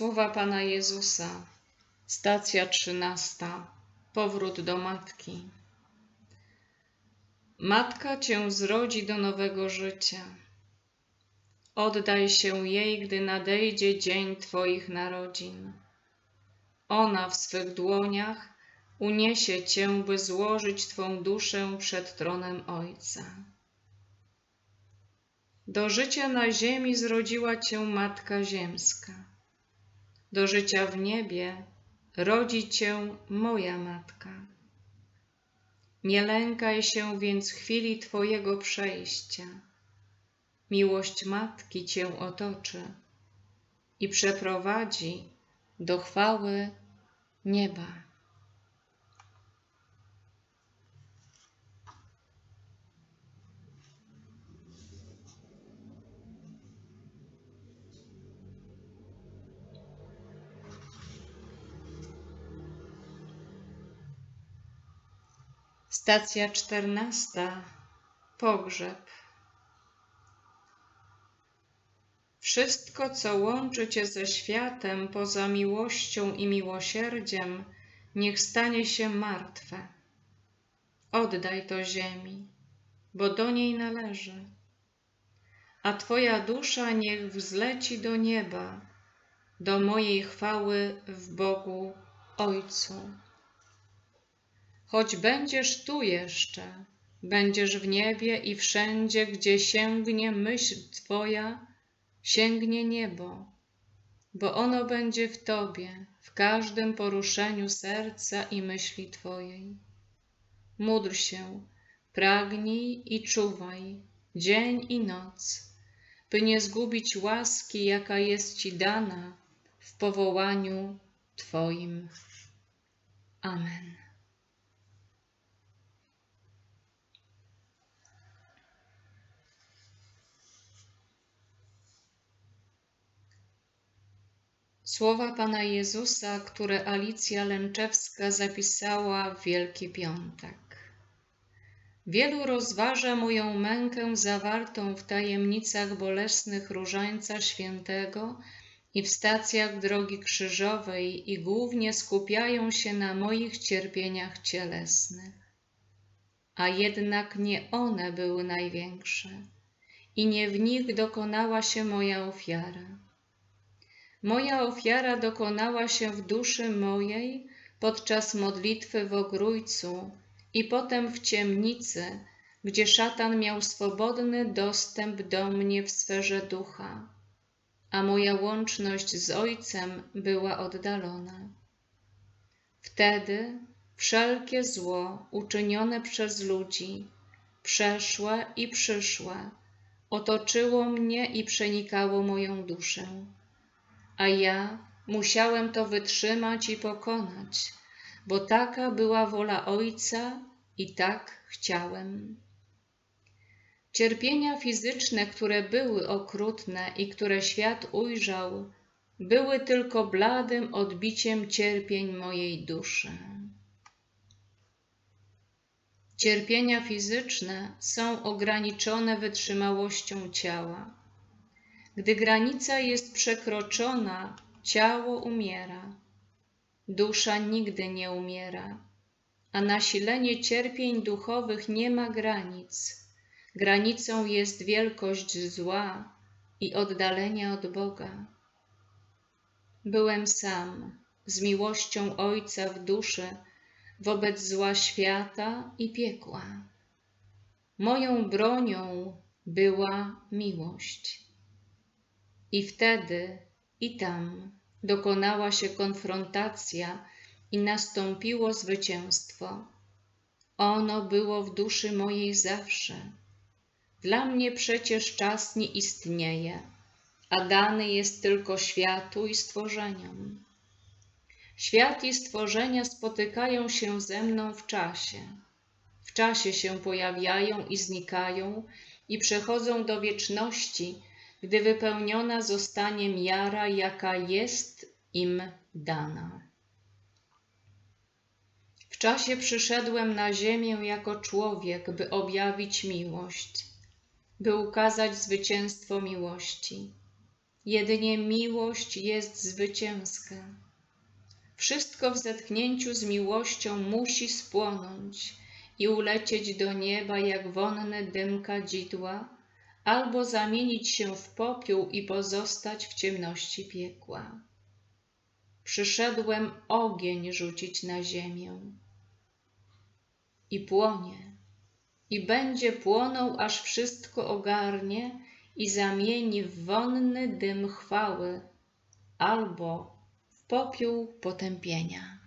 Słowa Pana Jezusa. Stacja trzynasta. Powrót do matki. Matka cię zrodzi do nowego życia. Oddaj się jej, gdy nadejdzie dzień Twoich narodzin. Ona w swych dłoniach uniesie cię, by złożyć Twą duszę przed tronem Ojca. Do życia na ziemi zrodziła cię Matka Ziemska. Do życia w niebie rodzi cię moja Matka. Nie lękaj się więc chwili Twojego przejścia. Miłość Matki Cię otoczy i przeprowadzi do chwały nieba. Stacja czternasta. Pogrzeb. Wszystko, co łączy Cię ze światem poza miłością i miłosierdziem, niech stanie się martwe. Oddaj to ziemi, bo do niej należy. A Twoja dusza niech wzleci do nieba, do mojej chwały w Bogu Ojcu. Choć będziesz tu jeszcze, będziesz w niebie i wszędzie, gdzie sięgnie myśl Twoja, sięgnie niebo, bo ono będzie w Tobie, w każdym poruszeniu serca i myśli Twojej. Módl się, pragnij i czuwaj, dzień i noc, by nie zgubić łaski, jaka jest Ci dana w powołaniu Twoim. Amen. Słowa Pana Jezusa, które Alicja Lęczewska zapisała w Wielki Piątek. Wielu rozważa moją mękę zawartą w tajemnicach bolesnych Różańca Świętego i w stacjach drogi krzyżowej i głównie skupiają się na moich cierpieniach cielesnych. A jednak nie one były największe i nie w nich dokonała się moja ofiara Moja ofiara dokonała się w duszy mojej podczas modlitwy w ogrójcu i potem w ciemnicy, gdzie szatan miał swobodny dostęp do mnie w sferze ducha, a moja łączność z Ojcem była oddalona. Wtedy wszelkie zło uczynione przez ludzi, przeszłe i przyszłe, otoczyło mnie i przenikało moją duszę a ja musiałem to wytrzymać i pokonać, bo taka była wola Ojca i tak chciałem. Cierpienia fizyczne, które były okrutne i które świat ujrzał, były tylko bladym odbiciem cierpień mojej duszy. Cierpienia fizyczne są ograniczone wytrzymałością ciała gdy granica jest przekroczona, ciało umiera. Dusza nigdy nie umiera, a nasilenie cierpień duchowych nie ma granic. Granicą jest wielkość zła i oddalenie od Boga. Byłem sam, z miłością Ojca w duszy, wobec zła świata i piekła. Moją bronią była miłość. I wtedy i tam dokonała się konfrontacja i nastąpiło zwycięstwo. Ono było w duszy mojej zawsze. Dla mnie przecież czas nie istnieje, a dany jest tylko światu i stworzeniom. Świat i stworzenia spotykają się ze mną w czasie. W czasie się pojawiają i znikają i przechodzą do wieczności, gdy wypełniona zostanie miara, jaka jest im dana. W czasie przyszedłem na ziemię jako człowiek, by objawić miłość, by ukazać zwycięstwo miłości. Jedynie miłość jest zwycięska. Wszystko w zetknięciu z miłością musi spłonąć i ulecieć do nieba jak wonny dym kadzidła, albo zamienić się w popiół i pozostać w ciemności piekła. Przyszedłem ogień rzucić na ziemię. I płonie, i będzie płonął, aż wszystko ogarnie i zamieni w wonny dym chwały, albo w popiół potępienia.